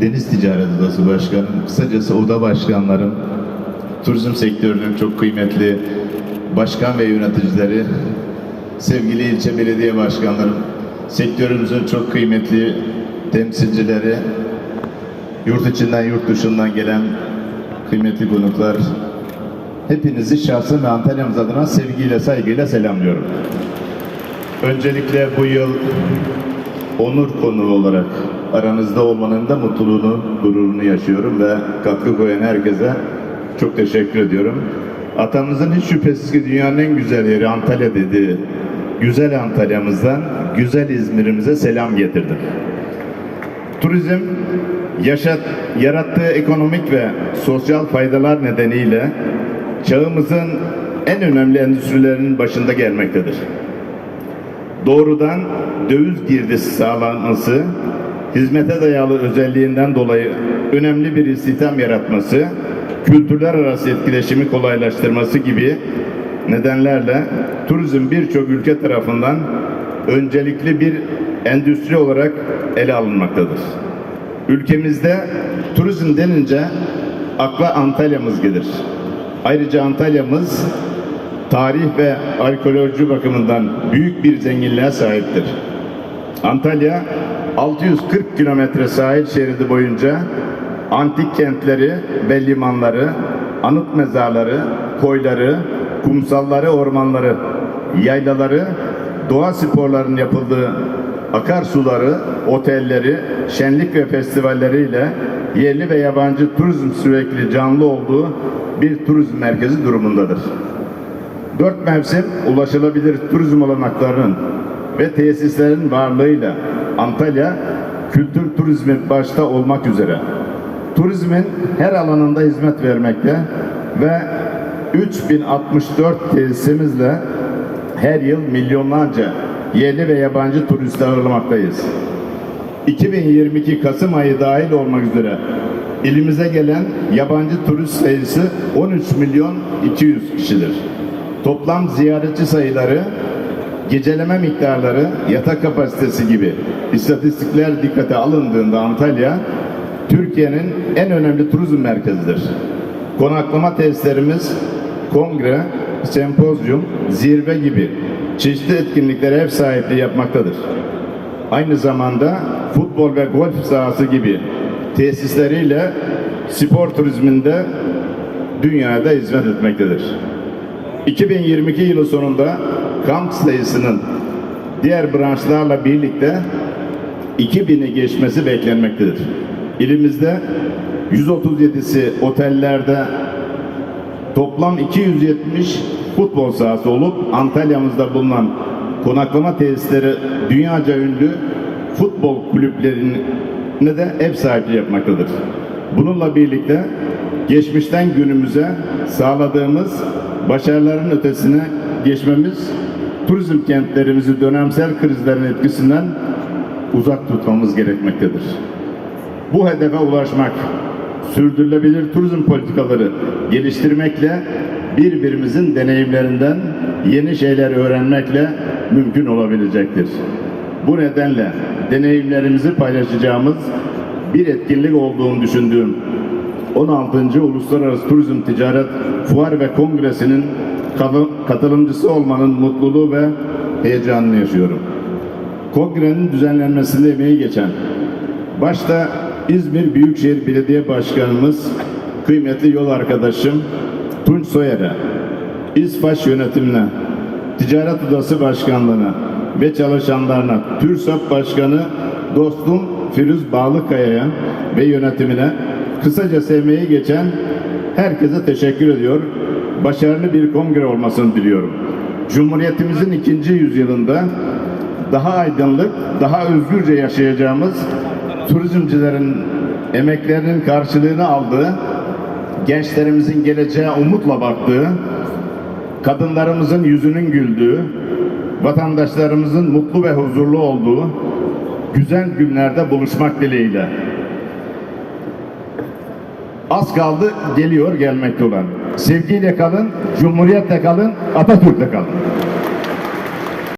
Deniz Ticaret Odası Başkanım, kısacası oda başkanlarım, turizm sektörünün çok kıymetli başkan ve yöneticileri, sevgili ilçe belediye başkanlarım, sektörümüzün çok kıymetli temsilcileri, yurt içinden yurt dışından gelen kıymetli konuklar, hepinizi şahsım ve Antalya'mız adına sevgiyle, saygıyla selamlıyorum. Öncelikle bu yıl onur konuğu olarak aranızda olmanın da mutluluğunu, gururunu yaşıyorum ve katkı koyan herkese çok teşekkür ediyorum. Atamızın hiç şüphesiz ki dünyanın en güzel yeri Antalya dediği güzel Antalya'mızdan güzel İzmir'imize selam getirdim. Turizm yaşat, yarattığı ekonomik ve sosyal faydalar nedeniyle çağımızın en önemli endüstrilerinin başında gelmektedir doğrudan döviz girdisi sağlanması, hizmete dayalı özelliğinden dolayı önemli bir istihdam yaratması, kültürler arası etkileşimi kolaylaştırması gibi nedenlerle turizm birçok ülke tarafından öncelikli bir endüstri olarak ele alınmaktadır. Ülkemizde turizm denince akla Antalya'mız gelir. Ayrıca Antalya'mız tarih ve arkeoloji bakımından büyük bir zenginliğe sahiptir. Antalya 640 kilometre sahil şeridi boyunca antik kentleri ve limanları, anıt mezarları, koyları, kumsalları, ormanları, yaylaları, doğa sporlarının yapıldığı akarsuları, otelleri, şenlik ve festivalleriyle yerli ve yabancı turizm sürekli canlı olduğu bir turizm merkezi durumundadır. Dört mevsim ulaşılabilir turizm olanaklarının ve tesislerin varlığıyla Antalya kültür turizmi başta olmak üzere turizmin her alanında hizmet vermekte ve 3064 tesisimizle her yıl milyonlarca yerli ve yabancı turist ağırlamaktayız. 2022 Kasım ayı dahil olmak üzere ilimize gelen yabancı turist sayısı 13 milyon 200 kişidir. Toplam ziyaretçi sayıları, geceleme miktarları, yatak kapasitesi gibi istatistikler dikkate alındığında Antalya, Türkiye'nin en önemli turizm merkezidir. Konaklama tesislerimiz, kongre, sempozyum, zirve gibi çeşitli etkinliklere ev sahipliği yapmaktadır. Aynı zamanda futbol ve golf sahası gibi tesisleriyle spor turizminde dünyada hizmet etmektedir. 2022 yılı sonunda kamp sayısının diğer branşlarla birlikte 2000'i geçmesi beklenmektedir. İlimizde 137'si otellerde toplam 270 futbol sahası olup Antalya'mızda bulunan konaklama tesisleri dünyaca ünlü futbol kulüplerine de ev sahipliği yapmaktadır. Bununla birlikte geçmişten günümüze sağladığımız başarıların ötesine geçmemiz turizm kentlerimizi dönemsel krizlerin etkisinden uzak tutmamız gerekmektedir. Bu hedefe ulaşmak, sürdürülebilir turizm politikaları geliştirmekle birbirimizin deneyimlerinden yeni şeyler öğrenmekle mümkün olabilecektir. Bu nedenle deneyimlerimizi paylaşacağımız bir etkinlik olduğunu düşündüğüm 16. Uluslararası Turizm Ticaret Fuar ve Kongresi'nin katılımcısı olmanın mutluluğu ve heyecanını yaşıyorum. Kongrenin düzenlenmesinde emeği geçen, başta İzmir Büyükşehir Belediye Başkanımız, kıymetli yol arkadaşım Tunç Soyer'e, İSPAŞ yönetimine, Ticaret Odası Başkanlığı'na ve çalışanlarına, TÜRSAP Başkanı dostum Firuz Bağlıkaya'ya ve yönetimine kısaca sevmeyi geçen herkese teşekkür ediyor. Başarılı bir kongre olmasını diliyorum. Cumhuriyetimizin ikinci yüzyılında daha aydınlık, daha özgürce yaşayacağımız turizmcilerin emeklerinin karşılığını aldığı, gençlerimizin geleceğe umutla baktığı, kadınlarımızın yüzünün güldüğü, vatandaşlarımızın mutlu ve huzurlu olduğu güzel günlerde buluşmak dileğiyle. Az kaldı geliyor gelmekte olan. Sevgiyle kalın, Cumhuriyetle kalın, Atatürk'le kalın.